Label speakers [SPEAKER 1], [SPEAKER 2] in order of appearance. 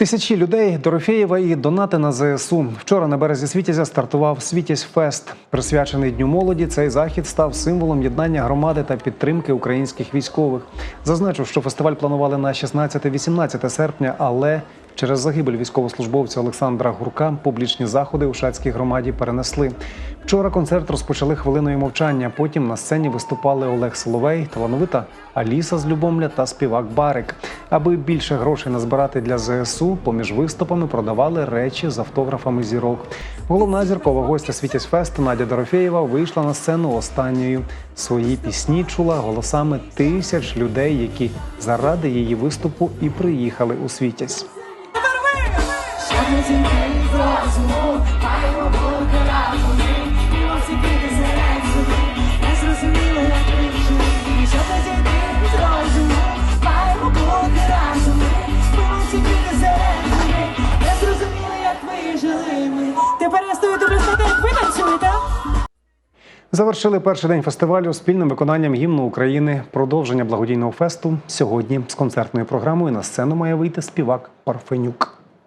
[SPEAKER 1] Тисячі людей Дорофєєва і донати на ЗСУ. Вчора на березі Світязя стартував Світязь Фест. Присвячений Дню молоді. Цей захід став символом єднання громади та підтримки українських військових. Зазначу, що фестиваль планували на 16-18 серпня, але через загибель військовослужбовця Олександра Гурка публічні заходи у шацькій громаді перенесли. Вчора концерт розпочали хвилиною мовчання. Потім на сцені виступали Олег Соловей, талановита Аліса з Любомля та співак Барик. Аби більше грошей назбирати для ЗСУ, поміж виступами продавали речі з автографами зірок. Головна зіркова гостя Світязь Фест Надя Дорофєєва вийшла на сцену останньою. Свої пісні чула голосами тисяч людей, які заради її виступу і приїхали у Світязь. Завершили перший день фестивалю спільним виконанням гімну України. Продовження благодійного фесту сьогодні з концертною програмою на сцену має вийти співак Парфенюк.